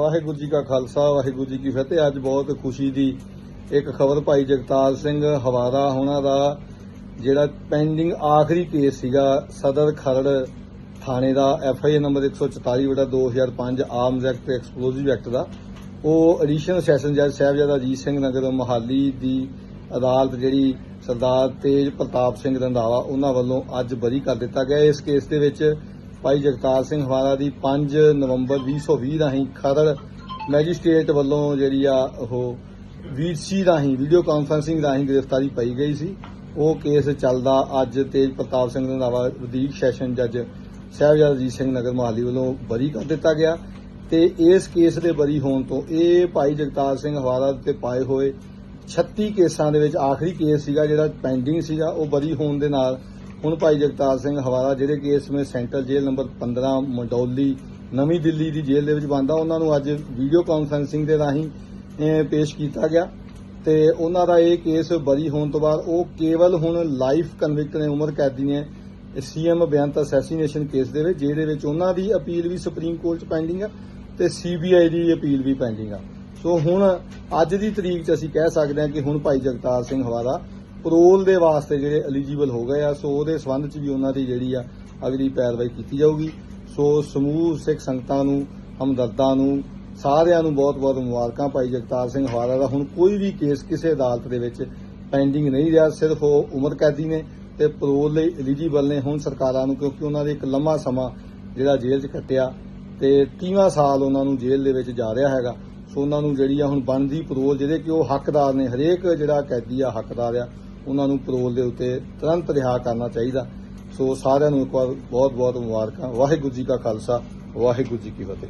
ਵਾਹਿਗੁਰੂ ਜੀ ਕਾ ਖਾਲਸਾ, ਵਾਹਿਗੁਰੂ ਜੀ ਕੀ ਫਤਿਹ। ਅੱਜ ਬਹੁਤ ਖੁਸ਼ੀ ਦੀ ਇੱਕ ਖਬਰ ਭਾਈ ਜਗਤਾਰ ਸਿੰਘ ਹਵਾਰਾ ਹੋਣਾ ਦਾ, ਜਿਹੜਾ ਪੈਂਡਿੰਗ ਆਖਰੀ ਕੇਸ ਸੀਗਾ ਸਦਰ ਖਰੜ ਥਾਣੇ ਦਾ ਐਫ ਆਈ ਨੰਬਰ 144 ਬਟਾ 2005 ਆਰਮਜ਼ ਐਕਟ ਤੇ ਐਕਸਪਲੋਸਿਵ ਐਕਟ ਦਾ। ਉਹ ਐਡੀਸ਼ਨਲ ਸੈਸ਼ਨ ਜੱਜ ਸਾਹਿਬਜ਼ਾਦਾ ਅਜੀਤ ਸਿੰਘ ਨਗਰ ਮਹਾਲੀ ਦੀ ਅਦਾਲਤ ਜਿਹੜੀ ਸਰਦਾਰ ਤੇਜ ਪ੍ਰਤਾਪ ਸਿੰਘ ਰੰਧਾਵਾ ਉਹਨਾਂ ਵੱਲੋਂ ਅੱਜ ਬਰੀ ਕਰ ਦਿੱਤਾ ਗਿਆ। ਇਸ ਕੇਸ ਦੇ ਵਿੱਚ ਭਾਈ ਜਗਤਾਰ ਸਿੰਘ ਹਵਾਰਾ ਦੀ 5 ਨਵੰਬਰ 2020 ਰਾਹੀਂ ਖਰੜ ਮੈਜਿਸਟ੍ਰੇਟ ਵੱਲੋਂ ਜਿਹੜੀ ਆ ਉਹ ਵੀਰਸੀ ਰਾਹੀਂ ਵੀਡੀਓ ਕਾਨਫਰੈਂਸਿੰਗ ਰਾਹੀਂ ਗ੍ਰਿਫਤਾਰੀ ਪਾਈ ਗਈ ਸੀ। ਉਹ ਕੇਸ ਚੱਲਦਾ ਅੱਜ ਤੇਜ ਪ੍ਰਤਾਪ ਸਿੰਘ ਰੰਧਾਵਾ ਵਧੀਕ ਸੈਸ਼ਨ ਜੱਜ ਸਾਹਿਬਜ਼ਾਦਾ ਅਜੀਤ ਸਿੰਘ ਨਗਰ ਮਹਾਲੀ ਵੱਲੋਂ ਬਰੀ ਕਰ ਦਿੱਤਾ ਗਿਆ ਤੇ ਇਸ ਕੇਸ ਦੇ ਬਰੀ ਹੋਣ ਤੋਂ ਇਹ ਭਾਈ ਜਗਤਾਰ ਸਿੰਘ ਹਵਾਰਾ ਤੇ ਪਾਏ ਹੋਏ 36 ਕੇਸਾਂ ਦੇ ਵਿੱਚ ਆਖਰੀ ਕੇਸ ਸੀਗਾ ਜਿਹੜਾ ਪੈਂਡਿੰਗ ਸੀਗਾ, ਉਹ ਬਰੀ ਹੋਣ ਦੇ ਨਾਲ ਹੁਣ ਭਾਈ ਜਗਤਾਰ ਸਿੰਘ ਹਵਾਰਾ ਜਿਹੜੇ ਕੇਸ ਵਿੱਚ ਸੈਂਟਰਲ ਜੇਲ੍ਹ ਨੰਬਰ 15 ਮੰਡੌਲੀ, ਨਵੀਂ ਦਿੱਲੀ ਦੀ ਜੇਲ੍ਹ ਦੇ ਵਿੱਚ ਬੰਦਾ ਉਹਨਾਂ ਨੂੰ ਅੱਜ ਵੀਡੀਓ ਕਾਨਫਰੈਂਸਿੰਗ ਦੇ ਰਾਹੀਂ ਪੇਸ਼ ਕੀਤਾ ਗਿਆ। ਤੇ ਉਹਨਾਂ ਦਾ ਇਹ ਕੇਸ ਬਰੀ ਹੋਣ ਤੋਂ ਬਾਅਦ, ਉਹ ਕੇਵਲ ਹੁਣ ਲਾਈਫ ਕਨਵਿਕਟ ਨੇ, ਉਮਰ ਕੈਦੀ ਨੇ ਸੀਐਮ ਬੇਅੰਤ ਅਸੈਸੀਨੇਸ਼ਨ ਕੇਸ ਦੇ ਵਿੱਚ, ਜਿਹਦੇ ਵਿੱਚ ਉਹਨਾਂ ਦੀ ਅਪੀਲ ਵੀ ਸੁਪਰੀਮ ਕੋਰਟ 'ਚ ਪੈਂਡਿੰਗ ਆ ਤੇ ਸੀਬੀਆਈ ਦੀ ਅਪੀਲ ਵੀ ਪੈਂਡਿੰਗ ਆ। ਸੋ ਹੁਣ ਅੱਜ ਦੀ ਤਰੀਕ 'ਚ ਅਸੀਂ ਕਹਿ ਸਕਦੇ ਹਾਂ ਕਿ ਹੁਣ ਭਾਈ ਜਗਤਾਰ ਸਿੰਘ ਹਵਾਰਾ ਪਰੋਲ ਦੇ ਵਾਸਤੇ ਜਿਹੜੇ ਐਲੀਜੀਬਲ ਹੋ ਗਏ ਆ, ਸੋ ਉਹਦੇ ਸੰਬੰਧ 'ਚ ਵੀ ਉਹਨਾਂ ਦੀ ਜਿਹੜੀ ਆ ਅਗਲੀ ਪੈਰਵਾਈ ਕੀਤੀ ਜਾਊਗੀ। ਸੋ ਸਮੂਹ ਸਿੱਖ ਸੰਗਤਾਂ ਨੂੰ, ਹਮਦਰਦਾਂ ਨੂੰ, ਸਾਰਿਆਂ ਨੂੰ ਬਹੁਤ-ਬਹੁਤ ਮੁਬਾਰਕਾਂ ਭਾਈ ਜਗਤਾਰ ਸਿੰਘ ਹਵਾਰਾ ਦਾ। ਹੁਣ ਕੋਈ ਵੀ ਕੇਸ ਕਿਸੇ ਅਦਾਲਤ ਦੇ ਵਿੱਚ ਪੈਂਡਿੰਗ ਨਹੀਂ ਰਿਹਾ, ਸਿਰਫ ਉਹ ਉਮਰ ਕੈਦੀ ਨੇ ਤੇ ਪਰੋਲ ਲਈ ਐਲੀਜੀਬਲ ਨੇ ਹੁਣ ਸਰਕਾਰਾਂ ਨੂੰ, ਕਿਉਂਕਿ ਉਹਨਾਂ ਦੇ ਇੱਕ ਲੰਮਾ ਸਮਾਂ ਜਿਹੜਾ ਜੇਲ੍ਹ 'ਚ ਕੱਟਿਆ ਤੇ 30ਵਾਂ ਸਾਲ ਉਹਨਾਂ ਨੂੰ ਜੇਲ੍ਹ ਦੇ ਵਿੱਚ ਜਾ ਰਿਹਾ ਹੈਗਾ। ਸੋ ਉਹਨਾਂ ਨੂੰ ਜਿਹੜੀ ਆ ਹੁਣ ਬਣਦੀ ਪਰੋਲ ਜਿਹਦੇ ਕਿ ਉਹ ਹੱਕਦਾਰ ਨੇ, ਹਰੇਕ ਜਿਹੜਾ ਕੈਦੀ ਆ ਹੱਕਦਾਰ ਆ ਉਹਨਾਂ ਨੂੰ ਪਰੋਲ ਦੇ ਉੱਤੇ ਤੁਰੰਤ ਰਿਹਾ ਕਰਨਾ ਚਾਹੀਦਾ। ਸੋ ਸਾਰਿਆਂ ਨੂੰ ਇੱਕ ਵਾਰ ਬਹੁਤ ਬਹੁਤ ਮੁਬਾਰਕਾਂ। ਵਾਹਿਗੁਰੂ ਜੀ ਕਾ ਖਾਲਸਾ, ਵਾਹਿਗੁਰੂ ਜੀ ਕੀ ਫਤਿਹ।